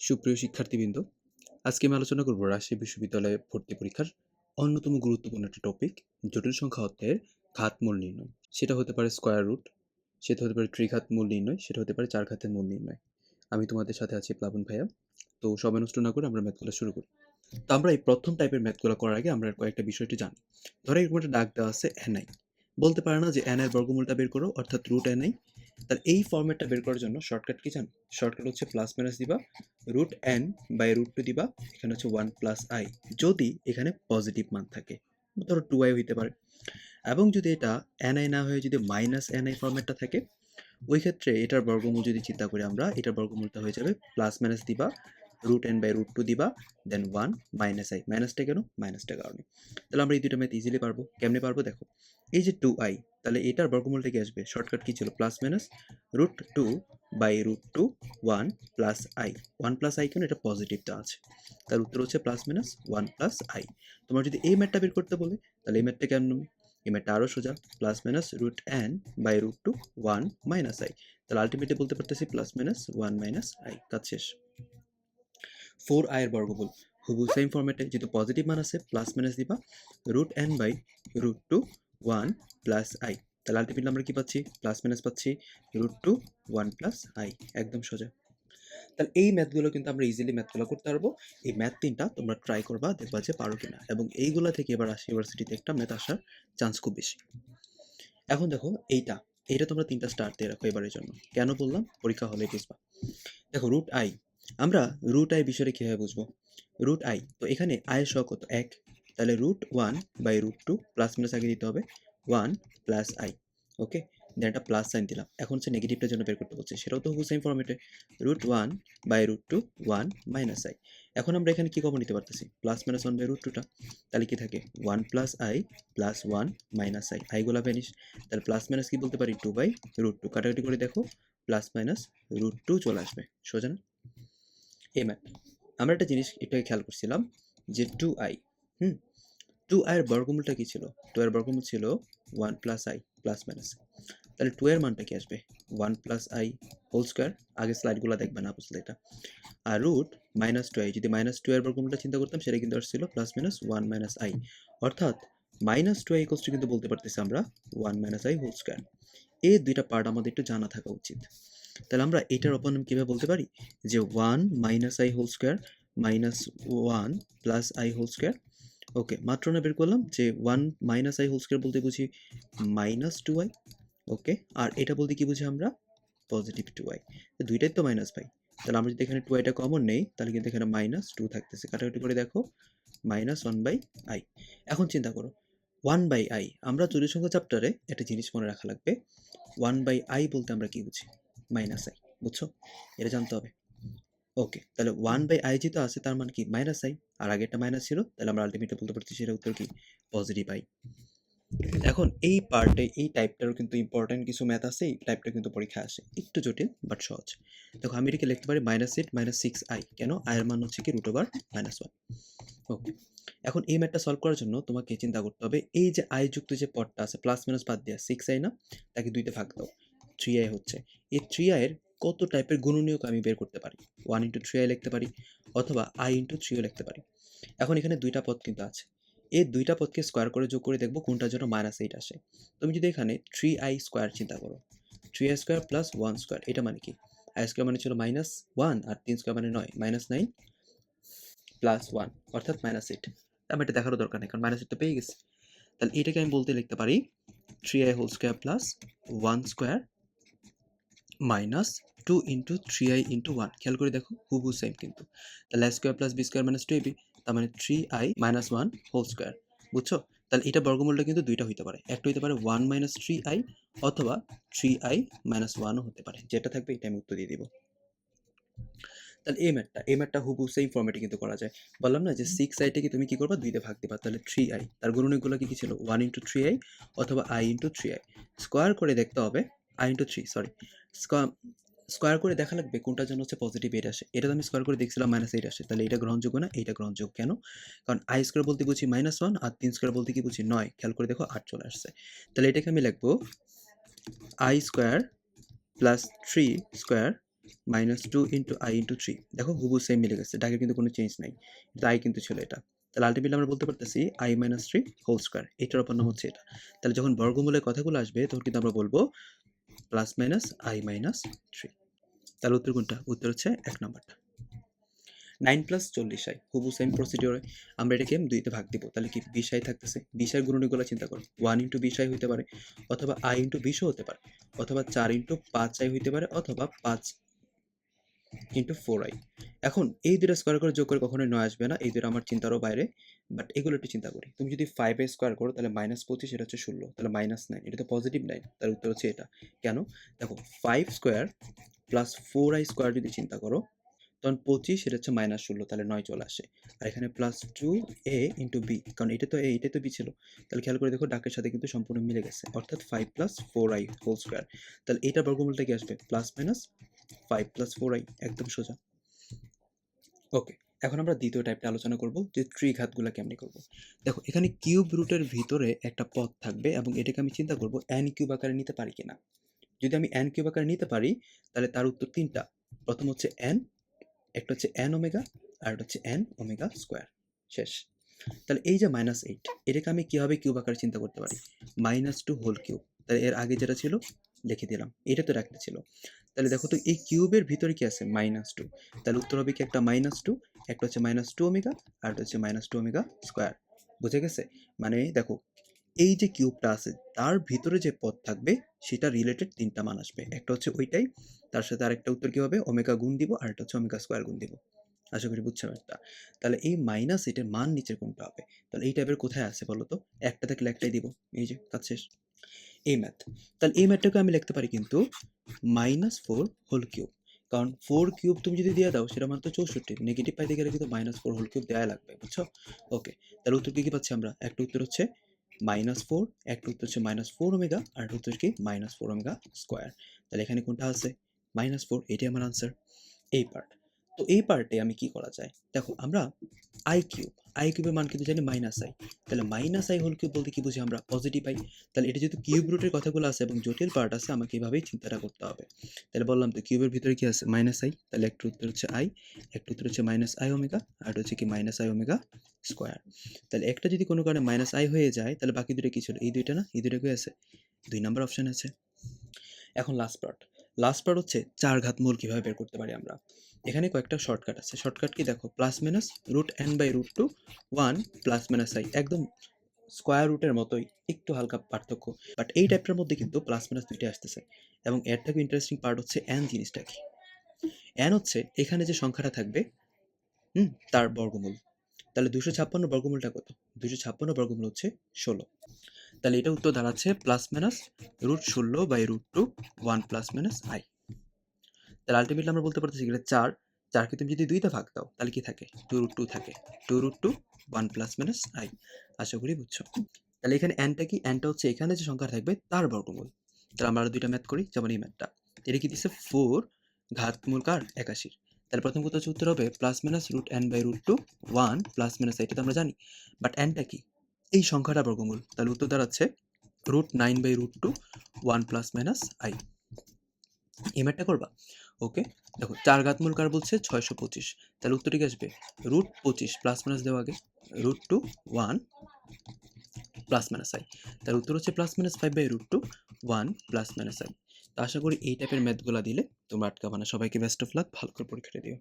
সুপ্রিয় শিক্ষার্থীবৃন্দ, আজকে আমি আলোচনা করব রাজশাহী বিশ্ববিদ্যালয়ে ভর্তি পরীক্ষার অন্যতম গুরুত্বপূর্ণ একটা টপিক জটিল সংখ্যা অধ্যায়ের ঘাতমূল নির্ণয়। সেটা হতে পারে স্কোয়ার রুট সেটা হতে পারে ত্রিঘাত মূল নির্ণয়, সেটা হতে পারে চার ঘাতের মূল নির্ণয়। আমি তোমাদের সাথে আছি প্লাবন ভাইয়া, তো সময় নষ্ট না করে আমরা ম্যাথগুলো শুরু করি। তো আমরা এই প্রথম টাইপের ম্যাথগুলো করার আগে আমরা কয়েকটা বিষয়টি জানি। ধরো এরকম একটা ডাক দেওয়া আছে এনআই বলতে পারে না যে এন বর্গমূলটা বের করো, অর্থাৎ রুট এনআই তার এই ফর্মেটটা বের করার জন্য শর্টকাট কি জানো? শর্টকাট হচ্ছে প্লাস মাইনাস দিবা root N by root two দিবা, এখানে হচ্ছে ওয়ান প্লাস আই যদি এখানে পজিটিভ মান থাকে। ধরো টু আই হইতে পারে। এবং যদি এটা এন আই না হয়ে যদি মাইনাস এন আই ফর্মেটটা থাকে, ওই ক্ষেত্রে এটার বর্গমূল যদি চিন্তা করি আমরা, এটার বর্গমূলটা হয়ে যাবে প্লাস মাইনাস দিবা root N by root two দিবা দেন ওয়ান মাইনাস আই মাইনাসটা কেন? মাইনাসটার কারণে। তাহলে আমরা এই দুইটা ম্যাথ ইজিলি পারব। কেমনে পারব দেখো? এই যে টু আই তাহলে এটার বর্গমূলটা কি আসবে। শর্টকাট কি ছিল? Plus minus root two by root two one plus I one plus I কেন? এটা পজিটিভটা আছে। তার উত্তর হচ্ছে plus minus one plus I তোমার যদি এই ম্যাটটা বের করতে বলে, তাহলে এই ম্যাটটা কেমন এই ম্যাটটা আরও সোজা। Plus minus root N by root two one minus I তাহলে আলটিমেটলি বলতে পারতেছি plus minus one minus I কাজ শেষ। ফোর আয়ের বর্গমূল। হুবু সেম ফর্মেটে যেহেতু পজিটিভ মান আছে প্লাস মাইনাস দিবা root N by root two one plus I তাহলে আলটিমেটলি আমরা কি পাচ্ছি? প্লাস মাইনাস পাচ্ছি root two one plus I একদম সোজা। তাহলে এই ম্যাথগুলো কিন্তু আমরা ইজিলি ম্যাথগুলো করতে পারব। এই ম্যাথ তিনটা তোমরা ট্রাই করবা, দেখবা যে পারো কিনা। এবং এইগুলা থেকে এবার আসি ইউনিভার্সিটিতে একটা ম্যাথ আসার চান্স খুব বেশি। এখন দেখো, এইটা এইটা তোমরা তিনটা স্টার দিয়ে রাখো এবারের জন্য। কেন বললাম? পরীক্ষা হলে বুঝবা দেখো রুট আই আমরা রুট আই বিষয়ে কীভাবে বুঝব? রুট আই তো এখানে আয়ের সহ কত? এক। তাহলে root one by root two plus minus আগে দিতে হবে। One plus i okay then একটা প্লাস সাইন দিলাম। এখন হচ্ছে নেগেটিভটার জন্য বের করতে বলছে। সেটাও তো সেম ফর্মেটে root one by root two one minus i এখন আমরা এখানে কী কমন নিতে পারতেছি? Plus minus one by root টুটা তাহলে কি থাকে? One plus i plus one minus i আইগুলা vanish তাহলে প্লাস মাইনাস কি বলতে পারি? টু বাই রুট টু কাটাকাটি করে দেখো। প্লাস মাইনাস রুট টু চলে আসবে। সোজা না? এই ম্যাথ আমরা একটা জিনিস এটাকে খেয়াল করছিলাম যে টু আই হুম? টু আইয়ের বর্গমূলটা কি ছিল? টু এর বর্গমূল ছিল one plus i plus minus তাহলে টু এর মানটা কি আসবে? One plus i whole square আগে স্লাইডগুলো দেখবেন না বুঝলে এটা। আর রুট মাইনাস টু আই যদি মাইনাস টু এর বর্গমূলটা চিন্তা করতাম, সেটা কিন্তু আসছিল plus minus one minus i অর্থাৎ মাইনাস টু আই কিন্তু বলতে পারতেছি আমরা one minus i whole square এই দুইটা পার্ট আমাদের একটু জানা থাকা উচিত। তাহলে আমরা এটার অপনাম কীভাবে বলতে পারি? যে one minus i whole square minus one plus i whole square okay মাত্র না বের করলাম যে one minus i whole square বলতে বুঝি মাইনাস টু আই ওকে আর এটা বলতে কি বুঝি আমরা? পজিটিভ টু আই দুইটাই তো মাইনাস পাই। তাহলে আমরা যদি এখানে টু আইটা কমন নেই, তাহলে কিন্তু এখানে মাইনাস টু থাকতেছে। কাটাকাটি করে দেখো মাইনাস ওয়ান বাই আই এখন চিন্তা করো ওয়ান বাই আই আমরা জটিল সংখ্যা চ্যাপ্টারে একটা জিনিস মনে রাখা লাগবে। ওয়ান বাই আই বলতে আমরা কি বুঝি? মাইনাস আই বুঝছ? এটা জানতে হবে। ওকে তাহলে ওয়ান বাই আই যেটা আছে, তার মানে কি? মাইনাস আই আর আগেরটা মাইনাস ছিল তাহলে আমরা আলটিমেটলি বলতে পারছি সেটা উত্তর কি? পজিটিভ আই এখন এই পার্টে এই টাইপটারও কিন্তু ইম্পর্টেন্ট কিছু ম্যাথ আছে, এই টাইপটা কিন্তু পরীক্ষা আসে। একটু জটিল বাট সহজ। দেখো, আমি এটাকে লিখতে পারি minus eight minus six i কেন? আয়ের মান হচ্ছে কি? Root over minus one okay এখন এই ম্যাথটা সলভ করার জন্য তোমাকে চিন্তা করতে হবে, এই যে আই যুক্ত যে পদটা আছে প্লাস মাইনাস বাদ দেওয়া সিক্স আই না, তাকে দুইটা ভাগ দাও। থ্রি আই হচ্ছে। এই থ্রি আইয়ের কত টাইপের গুণনীয়ক আমি বের করতে পারি? ওয়ান ইন্টু থ্রি আই লিখতে পারি অথবা আই ইন্টু থ্রিও লিখতে পারি। এখন এখানে দুইটা পদ কিন্তু আছে। এই দুইটা পদকে স্কোয়ার করে যোগ করে দেখব কোনটার জন্য মাইনাস এইট আসে। তুমি যদি এখানে থ্রি আই স্কোয়ার চিন্তা করো three i square plus one square এটা মানে কি? আই স্কোয়ার মানে ছিল মাইনাস ওয়ান আর তিন স্কোয়ার মানে নয় মাইনাস নাইন প্লাস ওয়ান অর্থাৎ মাইনাস এইট আমি এটা দেখারও দরকার নেই, কারণ মাইনাস এইট তো পেয়ে গেছি। তাহলে এটাকে আমি বলতে লিখতে পারি three i whole square plus one square minus two into three i into one খেয়াল করে দেখো হুবু সেম কিন্তু। তাহলে square plus b square minus two ab তার মানে three i minus one whole square বুঝছ? তাহলে এটা বর্গমূলটা কিন্তু দুইটা হইতে পারে। একটা হইতে পারে ওয়ান মাইনাস থ্রি আই অথবা থ্রি আই মাইনাস ওয়ানও হতে পারে। যেটা থাকবে এটা আমি উত্তর দিয়ে দিব। তাহলে এই ম্যাটটা এই ম্যাটটা হুবু সেম ফর্মেটে কিন্তু করা যায়। বললাম না যে সিক্স আইটাকে তুমি কি করবা? দুইতে ভাগ দিবা। তাহলে থ্রি আই তার গুণনীগুলো কি ছিল? ওয়ান ইন্টু থ্রি আই অথবা i into three i square করে দেখতে হবে i into three sorry square করে দেখা লাগবে কোনটার জন্য হচ্ছে পজিটিভ এইট আসে। এটা তো আমি স্কোয়ার করে দেখছিলাম মাইনাস এইট আসে। তাহলে এটা গ্রহণযোগ্য না? এইটা গ্রহণযোগ্য কেন? কারণ আই স্কোয়ার বলতে বুঝি মাইনাস ওয়ান আর তিন স্কোয়ার বলতে কি বুঝি নয়। খেয়াল করে দেখো আট চলে আসছে। তাহলে এটাকে আমি লিখব i square plus three square minus two into i into three দেখো হুবু সেম মিলে গেছে। ডাকের কিন্তু কোনো চেঞ্জ নাই। কিন্তু আই কিন্তু ছিল এটা। তাহলে আলটিমেটলি আমরা বলতে পারতেছি i minus three whole square এটার অপর নাম হচ্ছে এটা। তাহলে যখন বর্গমূলের কথাগুলো আসবে তখন কিন্তু আমরা বলব plus minus i minus three তাহলে উত্তর কোনটা? উত্তর হচ্ছে এক নম্বরটা। নাইন প্লাস চল্লিশ আই হুবু সেম প্রসিডিওরে আমরা এটাকে দুইতে ভাগ দিব। তাহলে কি বিশ আই থাকতেছে? বিশ আই গুণনীগুলো চিন্তা করো। ওয়ান ইন্টু বিশ আই হইতে পারে, অথবা আই ইন্টু বিশও হতে পারে, অথবা চার ইন্টু পাঁচ আই হইতে পারে, অথবা পাঁচ ইন্টু ফোর আই এখন এই দুটো স্কোয়ার করে যোগ করে কখনোই নয় আসবে না। এই দুটো আমার চিন্তারও বাইরে। বাট এগুলো একটু চিন্তা করি। তুমি যদি ফাইভ এ স্কোয়ার করো, তাহলে মাইনাস পঁচিশ, এটা হচ্ছে ষোলো, তাহলে মাইনাস নাইন এটা তো পজিটিভ নাইন তার উত্তর হচ্ছে এটা। কেন? দেখো five square plus four i square যদি চিন্তা করো, তখন পঁচিশ, এটা হচ্ছে মাইনাস ষোলো, তাহলে নয় চলে আসে। আর এখানে plus two a into b কারণ এটা তো এ এটা তো বি ছিল। তাহলে খেয়াল করে দেখো, ডাকের সাথে কিন্তু সম্পূর্ণ মিলে গেছে। অর্থাৎ five plus four i whole square তাহলে এটা বর্গমূলটা কি আসবে? Plus minus five plus four i একদম সোজা। ওকে এখন আমরা দ্বিতীয় টাইপটা আলোচনা করব যে ত্রিঘাতগুলো কেমনি করব। দেখো, এখানে কিউব রুটের ভিতরে একটা পথ থাকবে এবং এটাকে আমি চিন্তা করব এন কিউব আকারে নিতে পারি কিনা। যদি আমি এন কিউব আকারে নিতে পারি, তাহলে তার উত্তর তিনটা। প্রথম হচ্ছে এন একটা হচ্ছে এন ওমেগা আর একটা হচ্ছে এন ওমেগা স্কোয়ার শেষ। তাহলে এই যে মাইনাস এইট এটাকে আমি কীভাবে কিউব আকারে চিন্তা করতে পারি? মাইনাস টু হোল কিউব তাহলে এর আগে যেটা ছিল, লিখে দিলাম। এটা তো রাখতে ছিল। তাহলে দেখো তো এই কিউবের ভিতরে কি আছে? মাইনাস টু তাহলে উত্তর হবে কি একটা মাইনাস টু একটা হচ্ছে মাইনাস টু ওমেগা আর একটা হচ্ছে মাইনাস টু ওমেগা স্কোয়ার বুঝে গেছে? মানে দেখো, এই যে কিউবটা আছে, তার ভিতরে যে পদ থাকবে, সেটা রিলেটেড তিনটা মান আসবে। একটা হচ্ছে ওইটাই, তার সাথে আরেকটা উত্তর কি হবে? ওমেগা গুণ দিব, আর একটা হচ্ছে ওমেগা স্কোয়ার গুণ দিব। আশা করি বুঝছেন একটা তাহলে এই মাইনাস এটার মান নিচের কোনটা হবে? তাহলে এই টাইপের কোথায় আছে বলো তো? একটা থাকলে একটাই দিব। এই যে, কাজ শেষ। এই ম্যাথ তাহলে এই ম্যাথটাকে আমি লিখতে পারি কিন্তু মাইনাস ফোর হোল কিউব কারণ ফোর কিউব তুমি যদি দিয়ে দাও, সেটা মাত্র চৌষট্টি নেগেটিভ পাইতে গেলে কিন্তু মাইনাস ফোর হোল কিউব দেওয়া লাগবে, বুঝছ? ওকে তাহলে উত্তর কি কি পাচ্ছি আমরা? একটা উত্তর হচ্ছে মাইনাস ফোর একটা উত্তর হচ্ছে মাইনাস ফোর ওমেগা আর একটা উত্তর কি? মাইনাস ফোর ওমেগা স্কোয়ার তাহলে এখানে কোনটা আছে? মাইনাস ফোর এটাই আমার আনসার এই পার্ট তো এই পার্টে আমি কি করা যায়? দেখো, আমরা আই কিউব আই কিউবের মান কিন্তু জানি মাইনাস আই তাহলে মাইনাস আই হোল কিউব বলতে কি বুঝি? আমরা পজিটিভ আই তাহলে এটা যেহেতু কিউব রুটের কথাগুলো আছে এবং জটিল পার্ট আছে, আমাকে এভাবেই চিন্তাটা করতে হবে। তাহলে বললাম তো কিউবের ভিতরে কি আছে? মাইনাস আই তাহলে একটা উত্তর হচ্ছে আই একটা উত্তর হচ্ছে মাইনাস আই ওমেগা আর হচ্ছে কি মাইনাস আই ওমেগা স্কোয়ার তাহলে একটা যদি কোনো কারণে মাইনাস আই হয়ে যায়, তাহলে বাকি দুটো কি ছিল? এই দুইটা না? এই দুটো কি আছে। দুই নাম্বার অপশন আছে। এখন লাস্ট পার্ট লাস্ট পার্ট হচ্ছে চার ঘাত মূল কীভাবে বের করতে পারি আমরা? এখানে কয়েকটা শর্টকাট আছে। শর্টকাট কি দেখো plus minus root n by root two one plus minus i একদম স্কোয়ার রুটের মতোই, একটু হালকা পার্থক্য। বাট এই টাইপটার মধ্যে কিন্তু প্লাস মাইনাস দুইটা আসতেছে। এবং এর থেকে ইন্টারেস্টিং পার্ট হচ্ছে এন জিনিসটা কি? এন হচ্ছে এখানে যে সংখ্যাটা থাকবে, হুম, তার বর্গমূল। তাহলে দুশো ছাপ্পান্ন বর্গমূলটা কত? দুশো ছাপ্পান্ন বর্গমূল হচ্ছে ষোলো। তাহলে এটা উত্তর দাঁড়াচ্ছে প্লাস মাইনাস রুট ষোলো by root two one plus minus i তাহলে আলটিমেটলি আমরা বলতে পারতেছি এখানে চার, চারকে তুমি যদি দুইটা ভাগ দাও, তাহলে কি থাকে? টু রুট টু থাকে। Two root two one plus minus i আশা করি বুঝছ? তাহলে এখানে অ্যানটা কি? অ্যানটা হচ্ছে এখানে যে সংখ্যা থাকবে, তার বর্গমূল। তাহলে আমরা দুইটা ম্যাথ করি, যেমন এই ম্যাথটা এটা কি দিচ্ছে ফোর ঘাতমূল কার? একাশির। তাহলে প্রথম কথা হচ্ছে উত্তর হবে plus minus root n by root two one plus minus এটা তো আমরা জানি। বাট অ্যানটা কি? এই সংখ্যাটা বর্গমূল। তাহলে উত্তর দাঁড়াচ্ছে root nine by root two one plus minus i এই ম্যাথটা করবা? ওকে? দেখো, চার ঘাতমূল কার বলছে? ছয়শো পঁচিশ। তাহলে উত্তর কি আসবে। রুট পঁচিশ প্লাস মাইনাস দেওয়া আগে। Root two one plus minus i. তার উত্তর হচ্ছে plus minus five by root two one plus minus i. তো আশা করি এই টাইপের ম্যাথগুলো দিলে তোমরা আটকাবানা সবাইকে বেস্ট অফ লাক ভালো করে পরীক্ষাটা দিও।